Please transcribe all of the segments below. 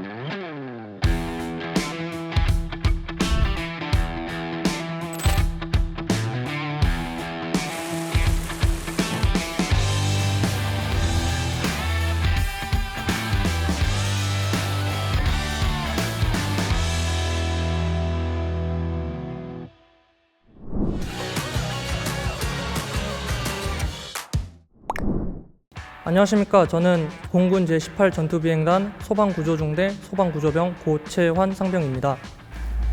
Mm-hmm. 안녕하십니까. 저는 공군 제18 전투비행단 소방구조중대 소방구조병 고채환 상병입니다.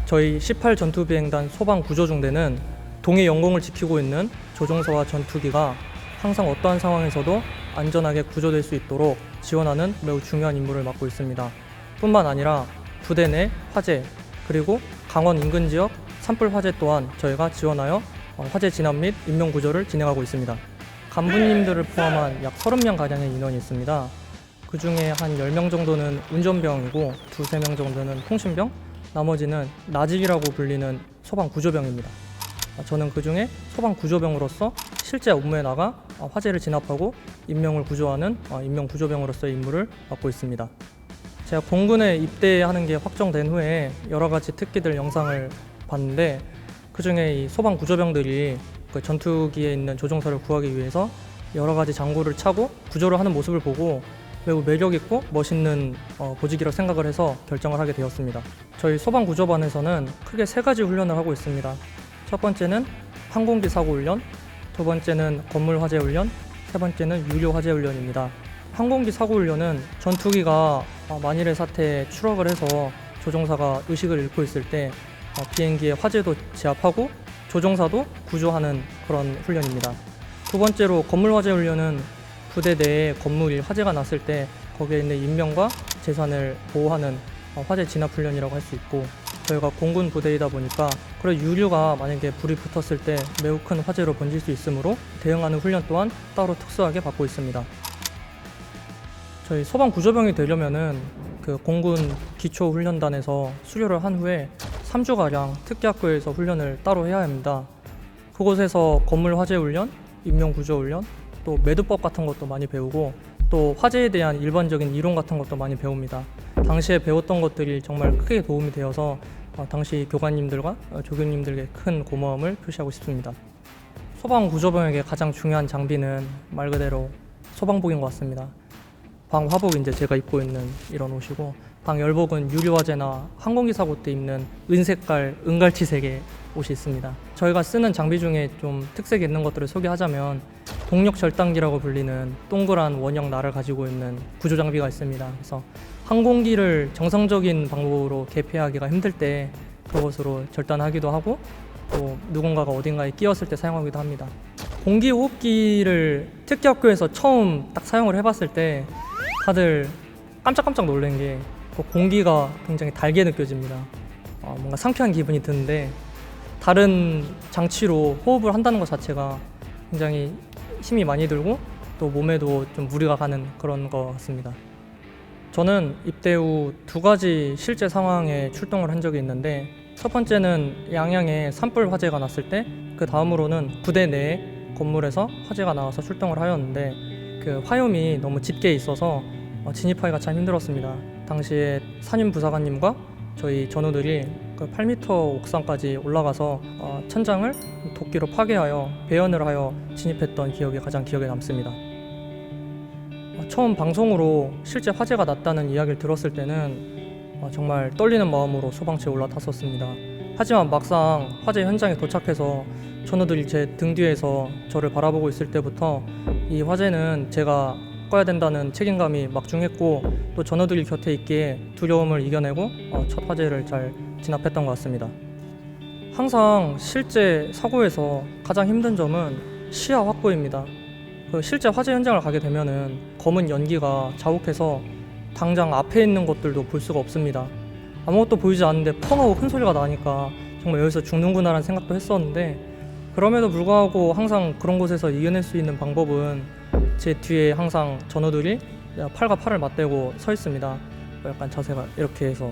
저희 18 전투비행단 소방구조중대는 동해 영공을 지키고 있는 조종사와 전투기가 항상 어떠한 상황에서도 안전하게 구조될 수 있도록 지원하는 매우 중요한 임무를 맡고 있습니다. 뿐만 아니라 부대 내 화재 그리고 강원 인근 지역 산불 화재 또한 저희가 지원하여 어, 화재 진압 및 인명 구조를 진행하고 있습니다. 간부님들을 포함한 약 30명 가량의 인원이 있습니다. 그 중에 한 10명 정도는 운전병이고 두세 명 정도는 통신병, 나머지는 나직이라고 불리는 소방 구조병입니다. 아, 저는 그 중에 소방 구조병으로서 실제 업무에 나가 어, 화재를 진압하고 인명을 구조하는 어, 인명 구조병으로서의 임무를 맡고 있습니다. 제가 공군에 입대하는 게 확정된 후에 여러 가지 특기들 영상을 봤는데 그 중에 이 소방 구조병들이 그 전투기에 있는 조종사를 구하기 위해서 여러 가지 장구를 차고 구조를 하는 모습을 보고 매우 매력 있고 멋있는 어, 보직이라 생각을 해서 결정을 하게 되었습니다. 저희 소방 구조반에서는 크게 세 가지 훈련을 하고 있습니다. 첫 번째는 항공기 사고 훈련, 두 번째는 건물 화재 훈련, 세 번째는 유료 화재 훈련입니다. 항공기 사고 훈련은 전투기가 어, 만일의 사태에 추락을 해서 조종사가 의식을 잃고 있을 때 어, 비행기의 화재도 제압하고 조종사도 구조하는 그런 훈련입니다. 두 번째로 건물 화재 훈련은 부대 내에 건물이 화재가 났을 때 거기에 있는 인명과 재산을 보호하는 어, 화재 진압 훈련이라고 할 수 있고 저희가 공군 부대이다 보니까 그런 유류가 만약에 불이 붙었을 때 매우 큰 화재로 번질 수 있으므로 대응하는 훈련 또한 따로 특수하게 받고 있습니다. 저희 소방 구조병이 되려면은 그 공군 기초 훈련단에서 수료를 한 후에 3주 가량 특기학교에서 훈련을 따로 해야 합니다. 그곳에서 건물 화재 훈련, 인명 구조 훈련, 또 매듭법 같은 것도 많이 배우고 또 화재에 대한 일반적인 이론 같은 것도 많이 배웁니다. 당시에 배웠던 것들이 정말 크게 도움이 되어서 어, 당시 교관님들과 어, 조교님들께 큰 고마움을 표시하고 싶습니다. 소방 구조병에게 가장 중요한 장비는 말 그대로 소방복인 것 같습니다. 방 화복 이제 제가 입고 있는 이런 옷이고 방 열복은 유리화재나 항공기 사고 때 입는 은색깔 은갈치색의 옷이 있습니다. 저희가 쓰는 장비 중에 좀 특색 있는 것들을 소개하자면 동력 절단기라고 불리는 동그란 원형 날을 가지고 있는 구조 장비가 있습니다. 그래서 항공기를 정상적인 방법으로 개폐하기가 힘들 때 그것으로 절단하기도 하고 또 누군가가 어딘가에 끼었을 때 사용하기도 합니다. 공기 호흡기를 특기 학교에서 처음 딱 사용을 해봤을 때 다들 깜짝깜짝 놀란 게 그 공기가 굉장히 달게 느껴집니다. 어, 뭔가 상쾌한 기분이 드는데 다른 장치로 호흡을 한다는 것 자체가 굉장히 힘이 많이 들고 또 몸에도 좀 무리가 가는 그런 것 같습니다. 저는 입대 후 두 가지 실제 상황에 출동을 한 적이 있는데 첫 번째는 양양에 산불 화재가 났을 때 그 다음으로는 부대 내 건물에서 화재가 나와서 출동을 하였는데 그 화염이 너무 짙게 있어서 어, 진입하기가 참 힘들었습니다. 당시에 산임 부사관님과 저희 전우들이 그 8m 옥상까지 올라가서 어, 천장을 도끼로 파괴하여 배연을 하여 진입했던 기억이 가장 기억에 남습니다. 어, 처음 방송으로 실제 화재가 났다는 이야기를 들었을 때는 어, 정말 떨리는 마음으로 소방차에 올라탔었습니다. 하지만 막상 화재 현장에 도착해서 전우들이 제 등 뒤에서 저를 바라보고 있을 때부터 이 화재는 제가 꺼야 된다는 책임감이 막중했고 또 전우들이 곁에 있기에 두려움을 이겨내고 어, 첫 화재를 잘 진압했던 것 같습니다. 항상 실제 사고에서 가장 힘든 점은 시야 확보입니다. 그 실제 화재 현장을 가게 되면은 검은 연기가 자욱해서 당장 앞에 있는 것들도 볼 수가 없습니다. 아무것도 보이지 않는데 펑 하고 큰 소리가 나니까 정말 여기서 죽는구나라는 생각도 했었는데 그럼에도 불구하고 항상 그런 곳에서 이겨낼 수 있는 방법은 제 뒤에 항상 전우들이 팔과 팔을 맞대고 서 있습니다. 약간 자세가 이렇게 해서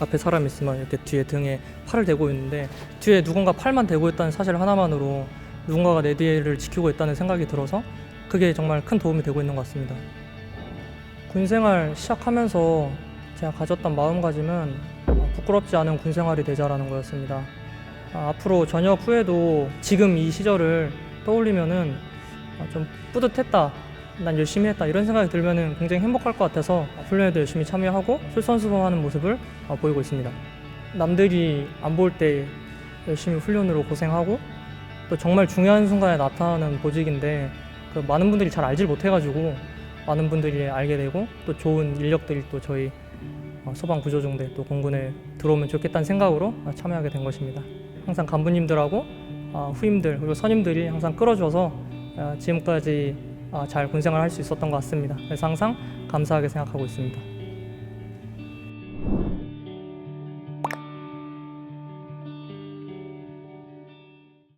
앞에 사람 있으면 이렇게 뒤에 등에 팔을 대고 있는데 뒤에 누군가 팔만 대고 있다는 사실 하나만으로 누군가가 내 뒤를 지키고 있다는 생각이 들어서 그게 정말 큰 도움이 되고 있는 것 같습니다. 군 생활 시작하면서 제가 가졌던 마음가짐은 어, 부끄럽지 않은 군 생활이 되자라는 거였습니다. 아, 앞으로 전역 후에도 지금 이 시절을 떠올리면은 아, 좀 뿌듯했다. 난 열심히 했다 이런 생각이 들면은 굉장히 행복할 것 같아서 훈련에도 열심히 참여하고 솔선수범하는 모습을 어, 보이고 있습니다. 남들이 안 볼 때 열심히 훈련으로 고생하고 또 정말 중요한 순간에 나타나는 보직인데 그 많은 분들이 잘 알질 못해가지고 많은 분들이 알게 되고 또 좋은 인력들이 또 저희 어, 소방 구조중대 또 공군에 들어오면 좋겠다는 생각으로 어, 참여하게 된 것입니다. 항상 간부님들하고 어, 후임들 그리고 선임들이 항상 끌어줘서 어, 지금까지 어, 잘 군생활 할 수 있었던 것 같습니다. 그래서 항상 감사하게 생각하고 있습니다.